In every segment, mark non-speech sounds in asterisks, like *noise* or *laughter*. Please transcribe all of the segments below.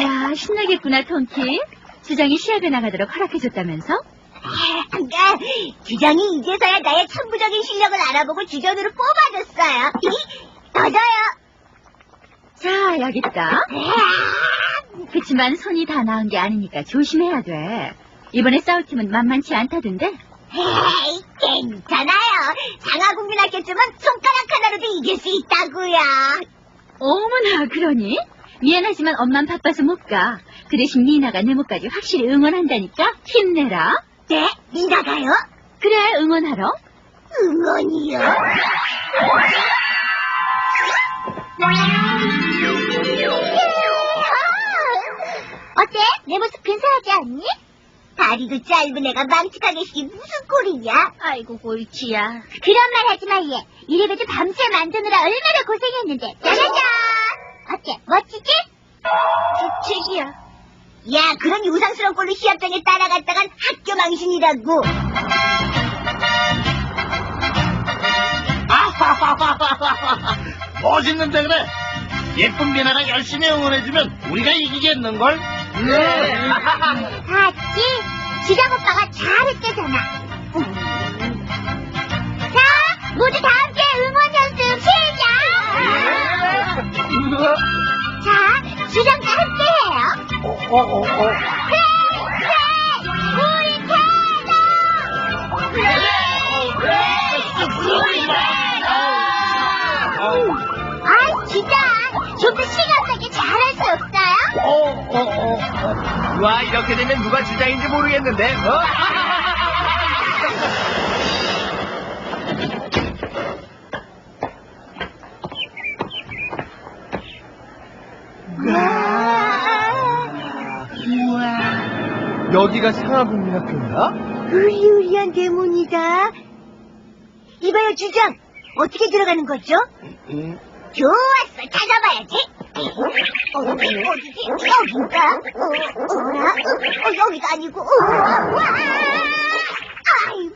야, 신나겠구나, 통키. 주장이 시합에 나가도록 허락해줬다면서? 그러니까 주장이 이제서야 나의 천부적인 실력을 알아보고 주전으로 뽑아줬어요. *laughs* 더더요. 자, 여기 있다. 그치만 손이 다 나은 게 아니니까 조심해야 돼. 이번에 싸울 팀은 만만치 않다던데? 에이, 괜찮아요. 상하국민학교쯤은 손가락 하나로도 이길 수 있다고요. 어머나, 그러니? 미안하지만 엄만 바빠서 못 가. 그 대신 니나가 네모까지 확실히 응원한다니까 힘내라. 네, 미나가요? 그래, 응원하러. 응원이요? 어때? 내 모습 근사하지 않니? 다리도 짧은 애가 망측하게 시기 무슨 꼴이냐? 아이고, 골치야. 그런 말 하지 마, 얘. 이래봬도 밤새 만드느라 얼마나 고생했는데. 짜자잔! 어때? 멋지지? 주책이야. 야, 그런 유상스러운 꼴로 시합장에 따라갔다간 학교 망신이라고. 아하하하하하 멋있는데 그래 예쁜 미나가 열심히 응원해주면 우리가 이기겠는걸? 네. 봤지? 지장 오빠가 잘했대잖아. 음. 자, 모두 다 함께 응원! 자, 주장과 함께 해요. 어, 어, 어, 어. 그래, 그래, 우리 캐너! 그래, 우리 캐너! 아이, 진짜, 좀 더 시간나게 잘할 수 없어요? 어, 어, 어. 와 이렇게 되면 누가 주장인지 모르겠는데 어? 여기가 상하국민학교인가? 으리으리한 대문이다. 이봐요, 주장. 어떻게 들어가는 거죠? 음, 좋았어, 찾아봐야지. 어, 어디지? 여긴가? 어, 어라? 어, 어, 여기가 아니고, 어, 와! 아이,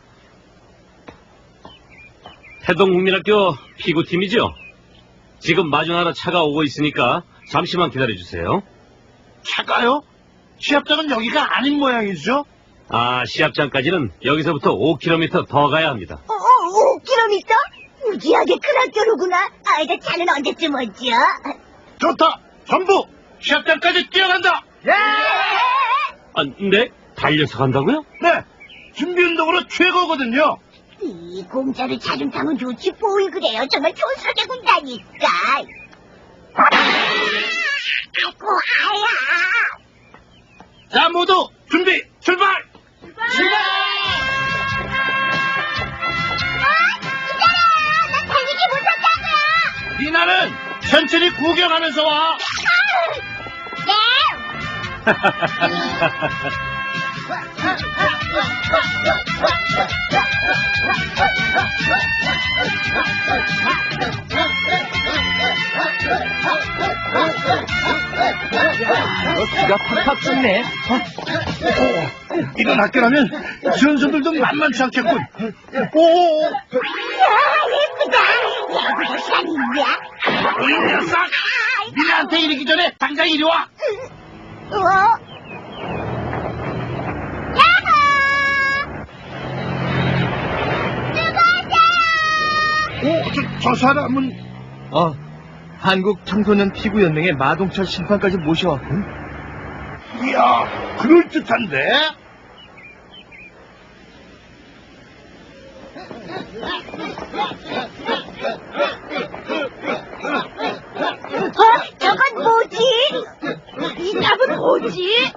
해동국민학교 피구팀이죠? 지금 마중하러 차가 오고 있으니까 잠시만 기다려주세요. 차가요? 시합장은 여기가 아닌 모양이죠? 아, 시합장까지는 여기서부터 5km 더 가야 합니다. 어, 어, 5km? 무지하게 큰 학교로구나. 아이가 차는 언제쯤 오죠? 좋다! 전부 시합장까지 뛰어간다! 예! 아, 네? 달려서 간다고요? 네! 준비운동으로 최고거든요! 이 공짜로 차좀 타면 좋지 뭘 그래요. 정말 촌스럽게 군다니까. 아이고, 아야. 자, 모두 준비, 출발! 출발! 아, 기다려요. 난 달리기 못한다고요. 미나는 천천히 구경하면서 와! 네. *laughs* 너 기가 팍팍 쫓네 이런 학교라면 선수들도 만만치 않겠군. 오? 이 녀석! 미나한테 이르기 전에 당장 이리 와! 어? 야호! 누구세요? 오, 저, 저 사람은 어 한국 청소년 피구 연맹의 마동철 심판까지 모셔왔군 이야, 그럴 듯한데? 어? 저건 뭐지? 이 답은 뭐지?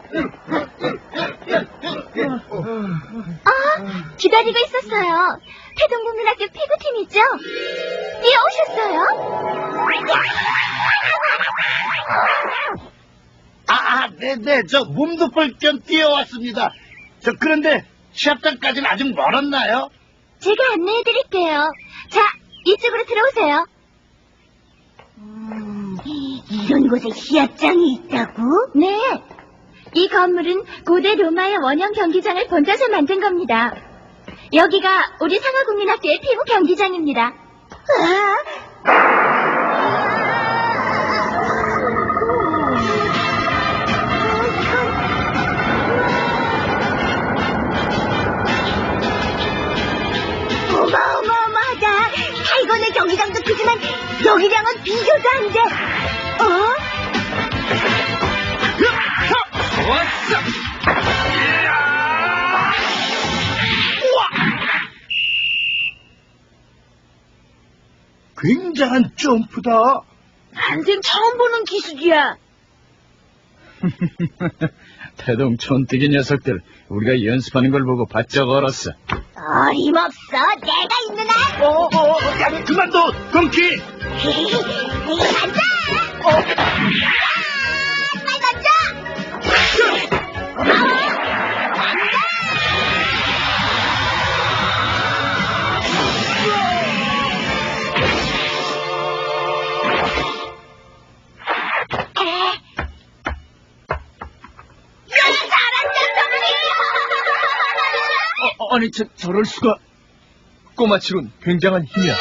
아, 기다리고 있었어요. 태동국민학교 피구팀이죠? 뛰어오셨어요? 아, 아, 네네, 저 몸도 뻘겸 뛰어왔습니다. 저, 그런데 시합장까지는 아직 멀었나요? 제가 안내해드릴게요. 자, 이쪽으로 들어오세요. 음, 이런 곳에 시합장이 있다고? 네. 이 건물은 고대 로마의 원형 경기장을 본따서 만든 겁니다. 여기가 우리 상하국민학교의 피부 경기장입니다. 어마어마하다. 타이거네 경기장도 크지만 여기랑은 비교도 안 돼. 어? 으어! 으어! 으어! 굉장한 점프다. 난생 처음 보는 기술이야. *laughs* 태동 촌뜨기 녀석들 우리가 연습하는 걸 보고 바짝 얼었어. 어림없어. 내가 있는 한. 어, 어, 야, 그만둬, 덩키. 간다. 아, 빨리 던져. 고마워. 아니, 저, 저럴 수가. 꼬마치군 굉장한 힘이야.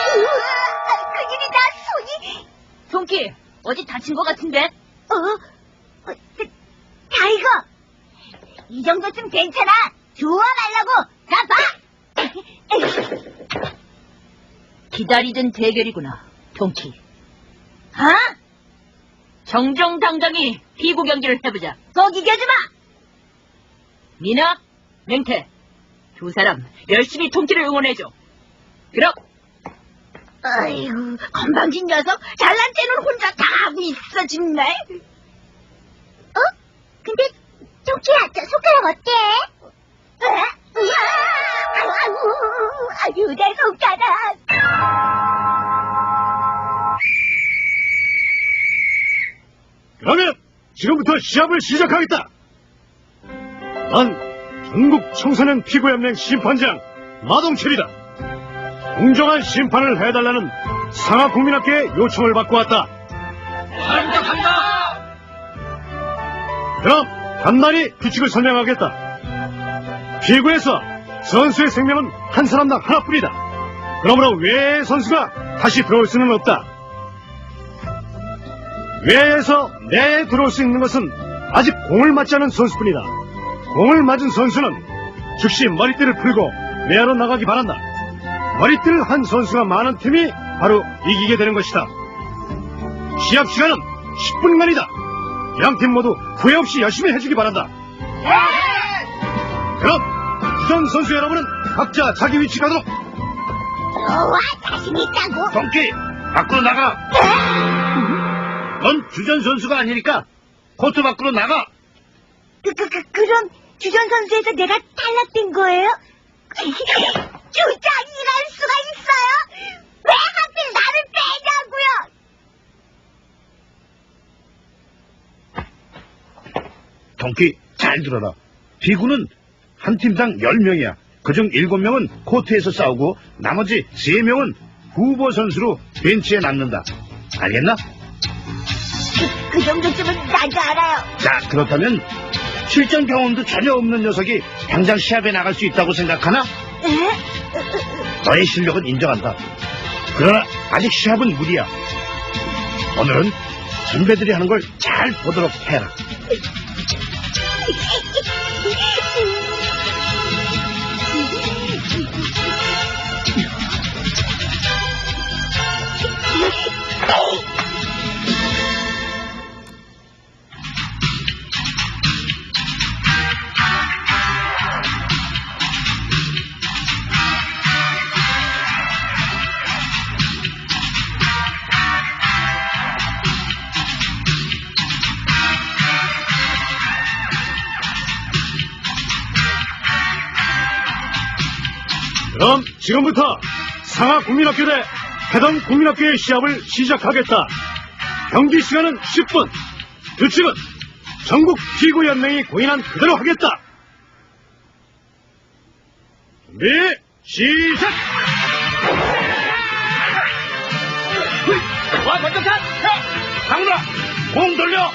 큰일이다, 손이. 동키, 어디 다친 것 같은데? 어? 어, 그, 타이거! 이 정도쯤 괜찮아! 좋아 말라고! 자, 봐! 기다리던 대결이구나, 동키. 어? 정정당당히 피구 경기를 해보자. 꼭 이겨주마! 미나, 맹태, 두 사람 열심히 동키를 응원해줘. 그럼 아이고, 건방진 녀석! 잘난 때는 혼자 다 하고 있어, 정말! 어? 근데, 동키야, 저 손가락 어때? 어? 우와! 아우, 아유, 내 손가락! 그러면 지금부터 시합을 시작하겠다. 난 전국 청소년 피구연맹 심판장 마동철이다. 공정한 심판을 해달라는 상하 국민학교의 요청을 받고 왔다. 그럼 간단히 규칙을 설명하겠다. 피구에서 선수의 생명은 한 사람당 하나뿐이다. 그러므로 외의 선수가 다시 들어올 수는 없다. 외에서 내에 들어올 수 있는 것은 아직 공을 맞지 않은 선수뿐이다. 공을 맞은 선수는 즉시 머리띠를 풀고 외야로 나가기 바란다. 머리띠를 한 선수가 많은 팀이 바로 이기게 되는 것이다. 시합 시간은 10분간이다. 양 팀 모두 후회 없이 열심히 해주기 바란다. 그럼 주전 선수 여러분은 각자 자기 위치 가도록. 좋아, 자신 있다고! 덩키 밖으로 나가. 넌 주전 선수가 아니니까 코트 밖으로 나가. 그, 그, 그, 그럼 주전 선수에서 내가 탈락된 거예요? *laughs* 주장 이럴 수가 있어요? 왜 하필 나를 빼냐고요? 덩키 잘 들어라. 비구는 한 팀당 10명이야. 그중 7명은 코트에서 싸우고 나머지 3명은 후보 선수로 벤치에 남는다. 알겠나? 그, 그 정도쯤은 나도 알아요. 자, 그렇다면 실전 경험도 전혀 없는 녀석이 당장 시합에 나갈 수 있다고 생각하나? 에? 너의 실력은 인정한다. 그러나 아직 시합은 무리야. 오늘은 선배들이 하는 걸 잘 보도록 해라. *laughs* 지금부터 상하 국민학교 대 해당 국민학교의 시합을 시작하겠다. 경기 시간은 10분. 규칙은 전국 피구연맹이 공인한 그대로 하겠다. 준비, 시작! 와, 번쩍한! 강훈아, 공 돌려!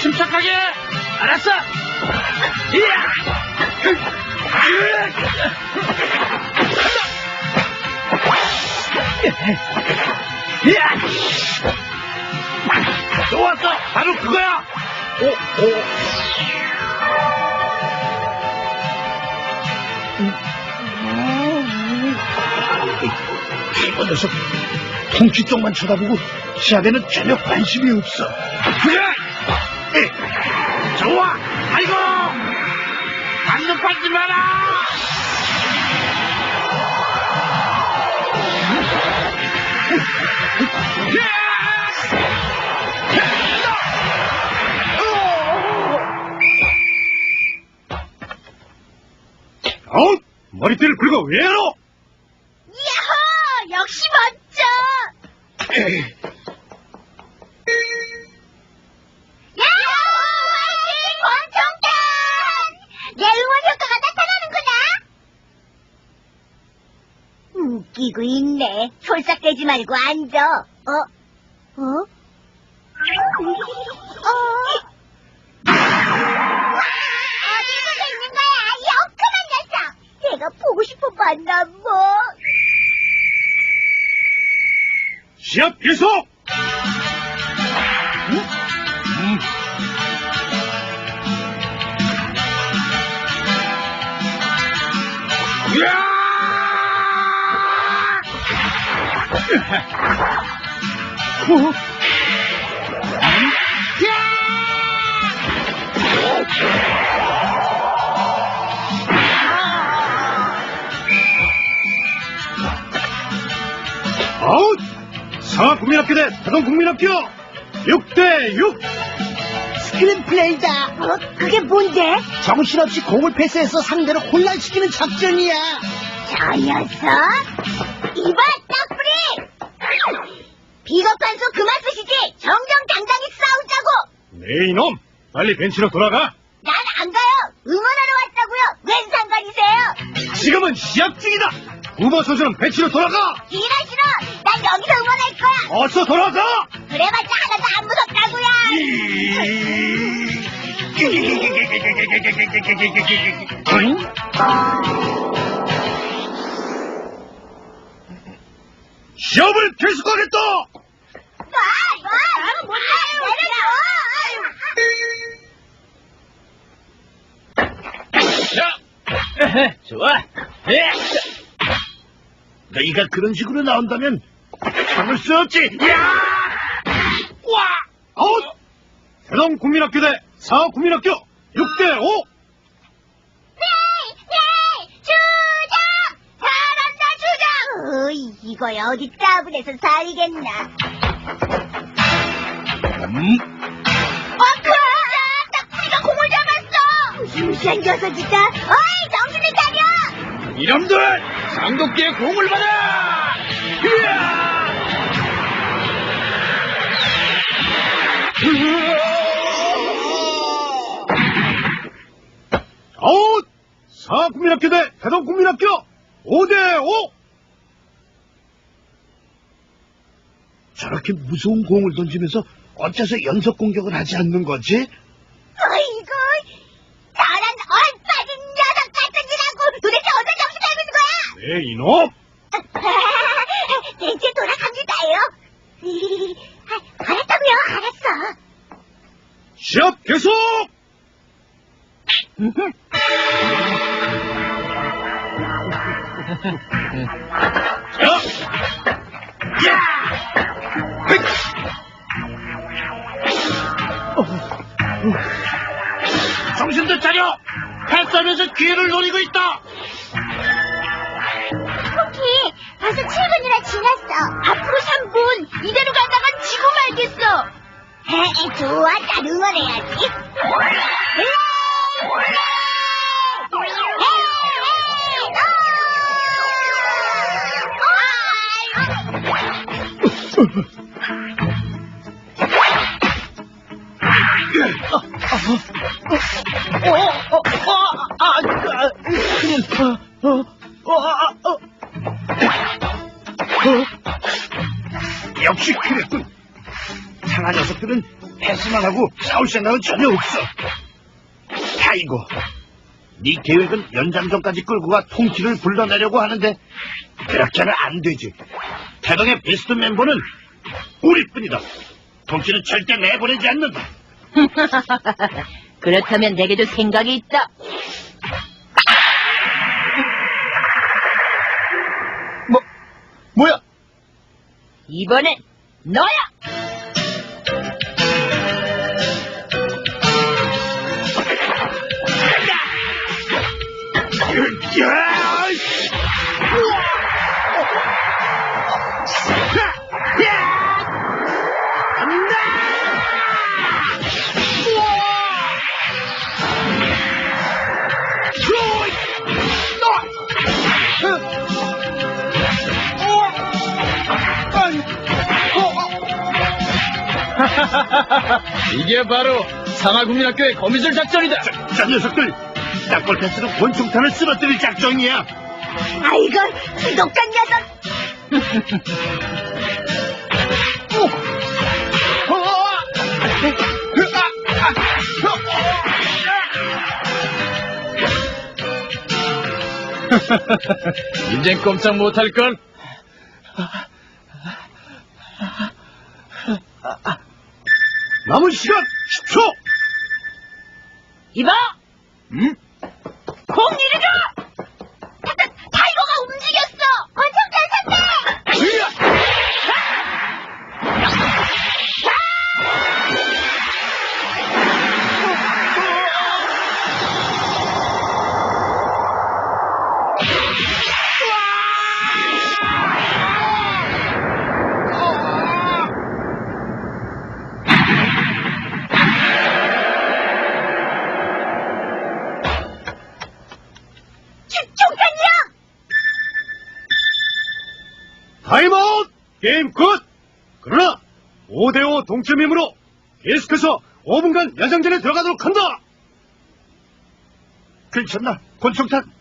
침착하게! 알았어! 이야! 좋았어! 바로 그거야! 오, 오. 이거 녀석 통치 쪽만 쳐다보고 시합에는 전혀 관심이 없어. 그래! 에, 좋아! 아이고! 반짝받지 마라! 아웃! 머리띠를 긁어 외야로! 야호! 역시 멋져! 야호! 화이팅! 권총탄! 내 응원 효과가 나타나는구나! 웃기고 있네. 솔싹대지 말고 앉아. 어? 어? 어? 어디 서 있는 거야? 역금한 녀석! 내가 보고 싶어 봤나 뭐. 시합 계속! 아 웃! 상하 국민학교 대 대동 국민학교 6대 6! 스크린 플레이다. 어? 그게 뭔데? 정신없이 공을 패스해서 상대를 혼란시키는 작전이야. 저 녀석? 딱불이! 비겁한 소 그만 쓰시지! 정정 당당히 싸우자고! 네 이놈! 빨리 벤치로 돌아가! 난 안 가요! 응원하러 왔다고요! 웬 상관이세요? 지금은 시합 중이다! 후보 선수는 벤치로 돌아가! 싫어, 싫어! 난 여기서 응원할 거야! 어서 돌아가! 그래봤자 하나도 안 무섭다고요! 시합을 계속하겠다! 나는 못 내려줘! 좋아. 예. 너희가 그런 식으로 나온다면 참을 수 없지! 야! 와! 아웃! 대동 국민학교 대 상하 국민학교 6대 5! 네! 네! 주장! 잘한다, 주장! 어이, 이거 어디 따분해서 살겠나. 음? 잡았어! 무시무시한 녀석이다. 어이, 정신을 차려! 이놈들! 상도끼의 공을 받아! 아웃! 상하 국민학교 대 대동 국민학교 5대 5! 저렇게 무서운 공을 던지면서 어째서 연속 공격을 하지 않는 거지? 어이구, 저런 얼빠진 녀석 같은이라고 도대체 어떤 정신 알고 있는 거야? 네, 이놈! *laughs* 대체 돌아갑니다요. 아, *laughs* 알았다고요, 알았어. 시합 계속! *laughs* 자! 야! 하면서 기회를 노리고 있다! 토끼, 벌써 7분이나 지났어. 앞으로 3분. 이대로 가다간 지고 말겠어. 에이, 좋아, 난 응원해야지. 역시 패스만 하고 싸울 생각은 전혀 없어. 아이고, 네 계획은 연장전까지 끌고 가 통치를 불러내려고 하는데 그렇게는 안 되지. 대동의 베스트 멤버는 우리뿐이다. 통치는 절대 내보내지 않는다. *laughs* 그렇다면 내게도 생각이 있다. 뭐, 뭐야? 이번엔 너야! 이게 바로 상하국민학교의 거미줄 작전이다. 저 녀석들 딱골 패스로 권총탄을 쓰러뜨릴 작정이야. 아이고, 지독한 녀석! *laughs* 이젠 꼼짝 못할 걸. 남은 시간 10초. 이봐! 음? 공 이리 줘! 5대5 동점이므로 계속해서 5분간 야장전에 들어가도록 한다! 괜찮나? 권총탄?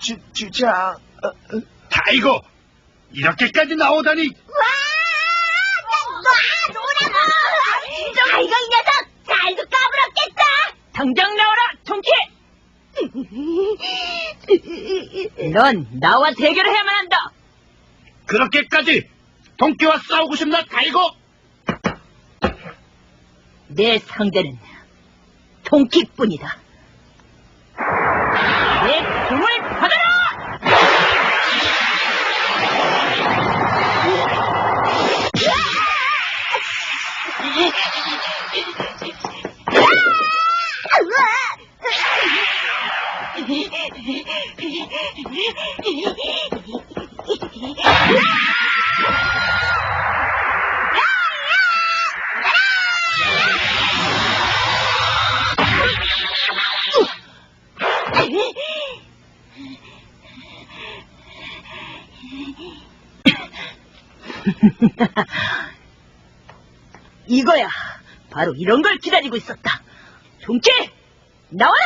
주, 주장. 어, 어. 타이거! 이렇게까지 나오다니! 와! 놔! 노라고! 아이고, 이 녀석! 잘도 까불었겠다! 당장 나와라, 통키! *laughs* 넌 나와 대결을 해야만 한다! 그렇게까지 동기와 싸우고 싶나 타이거? 내 상대는 통키뿐이다. 내 공을 받아라! 거야. 바로 이런 걸 기다리고 있었다. 통키! 나와라!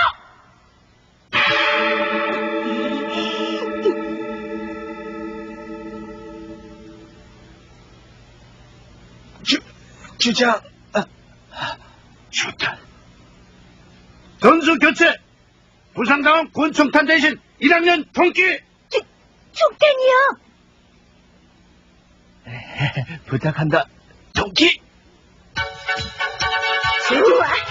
주, 주장. 아, 좋다. 선수 교체! 부상당한 권총탄 대신 1학년 동기! 총탄이요! *laughs* 부탁한다. 동기! 좋아!